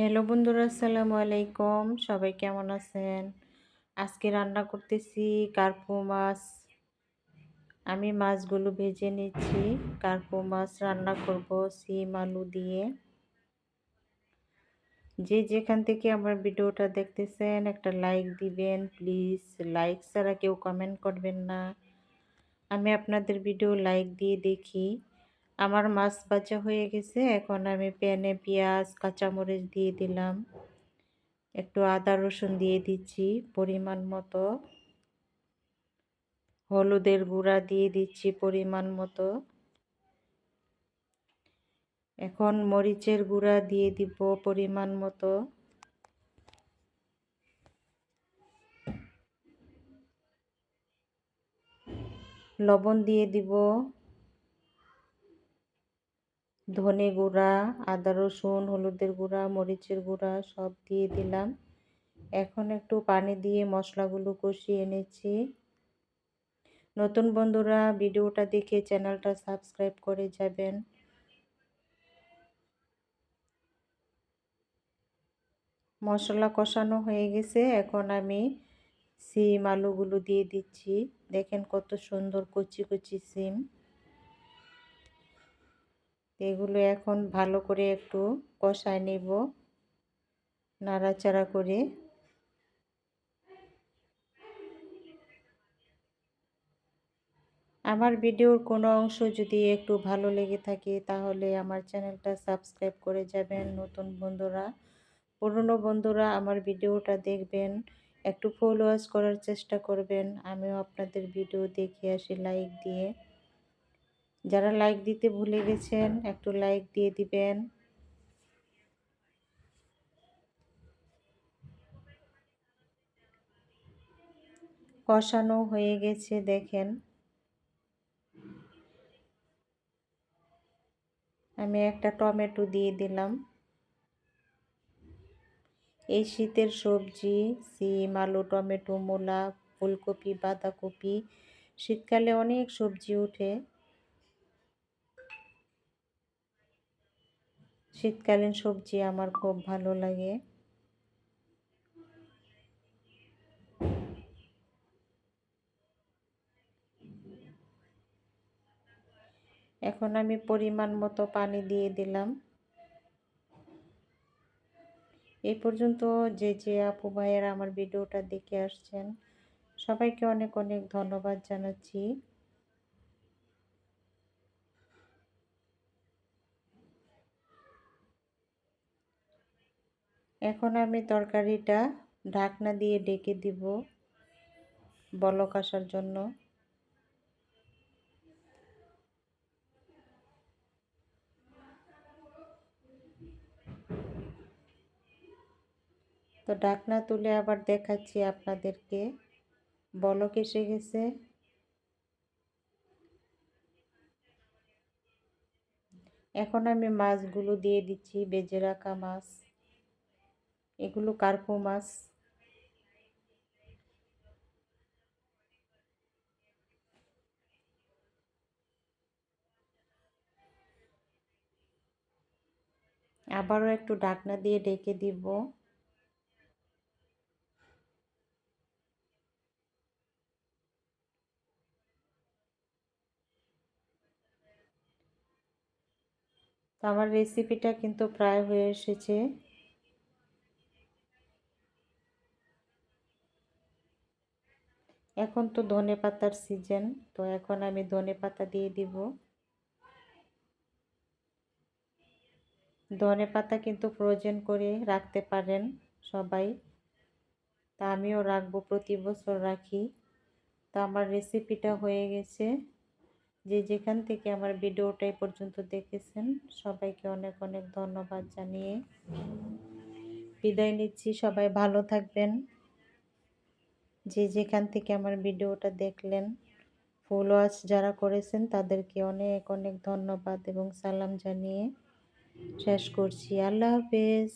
Hello বন্ধুরা, আসসালামু আলাইকুম। সবাই কেমন আছেন? আজকে রান্না করতেছি কার্পু মাছ। আমি মাছগুলো ভেজে নিচ্ছি। কার্পু মাছ রান্না করব সিম, আলু দিয়ে। যে যেখান থেকে আমার ভিডিওটা দেখতেছেন, একটা লাইক দিবেন, প্লিজ। লাইক ছাড়া কেউ কমেন্ট করবেন না। আমি আপনাদের ভিডিও লাইক দিয়ে দেখি। আমার মাছ বাজা হয়ে গেছে। এখন আমি প্যানে পেঁয়াজ, কাঁচামরিচ দিয়ে দিলাম। একটু আদা রসুন দিয়ে দিচ্ছি পরিমাণ মতো। হলুদের গুঁড়া দিয়ে দিচ্ছি পরিমাণ মতো। এখন মরিচের গুঁড়া দিয়ে দিব পরিমাণ মতো। লবণ দিয়ে দিব ধনে গুঁড়া, আদা রসুন, হলুদের গুঁড়া, মরিচের গুঁড়া সব দিয়ে দিলাম। এখন একটু পানি দিয়ে মশলাগুলো কষিয়ে নিচ্ছি। নতুন বন্ধুরা, ভিডিওটা দেখে চ্যানেলটা সাবস্ক্রাইব করে যাবেন। মশলা কষানো হয়ে গেছে, এখন আমি সিম আলুগুলো দিয়ে দিচ্ছি। দেখেন কত সুন্দর কচি কচি সিম। এগুলো এখন ভালো করে একটু কষায় নেব, নাড়াচাড়া করে। আমার ভিডিওর কোনো অংশ যদি একটু ভালো লেগে থাকে, তাহলে আমার চ্যানেলটা সাবস্ক্রাইব করে যাবেন। নতুন বন্ধুরা, পুরনো বন্ধুরা আমার ভিডিওটা দেখবেন, একটু ফলোয়ার্স করার চেষ্টা করবেন। আমিও আপনাদের ভিডিও দেখে আসি লাইক দিয়ে। যারা লাইক দিতে ভুলে গেছেন, একটু লাইক দিয়ে দিবেন। কষানো হয়ে গেছে, দেখেন। আমি একটা টমেটো দিয়ে দিলাম। এই শীতের সবজি, সিম, আলু, টমেটো, মূলা, ফুলকপি, বাঁধাকপি, শীতকালে অনেক সবজি ওঠে। শীতকালীন সবজি আমার খুব ভালো লাগে। এখন আমি পরিমাণ মতো পানি দিয়ে দিলাম। এই পর্যন্ত যে যে আপু ভাইয়েরা আমার ভিডিওটা দেখে আসছেন, সবাইকে অনেক অনেক ধন্যবাদ জানাচ্ছি। এখন আমি তরকারিটা ঢাকনা দিয়ে ডেকে দিব বলক আসার জন্য। তো ঢাকনা তুলে আবার দেখাচ্ছি আপনাদেরকে। বলক এসে গেছে। এখন আমি মাছগুলো দিয়ে দিচ্ছি, বেজে রাখা মাছ। এগুলো কার্পো মাছ। আবারও একটু ডাকনা দিয়ে ডেকে দিব। আমার রেসিপিটা কিন্তু প্রায় হয়ে এসেছে। এখন তো ধনে পাতার সিজন তো এখন আমি ধনে পাতা দিয়ে দিব। ধনে পাতা কিন্তু ফ্রোজেন করে রাখতে পারেন সবাই। তা আমিও রাখব, প্রতি বছর রাখি। তো আমার রেসিপিটা হয়ে গেছে। যে যেখান থেকে আমার ভিডিওটা এই পর্যন্ত দেখেছেন, সবাইকে অনেক অনেক ধন্যবাদ জানিয়ে। বিদায় নিচ্ছি, সবাই ভালো থাকবেন। যে যেখান থেকে আমার ভিডিওটা দেখলেন ফলোয়ার্স যারা করেছেন তাদেরকে অনেক অনেক ধন্যবাদ এবং সালাম জানিয়ে শেষ করছি। আল্লাহ হাফেজ।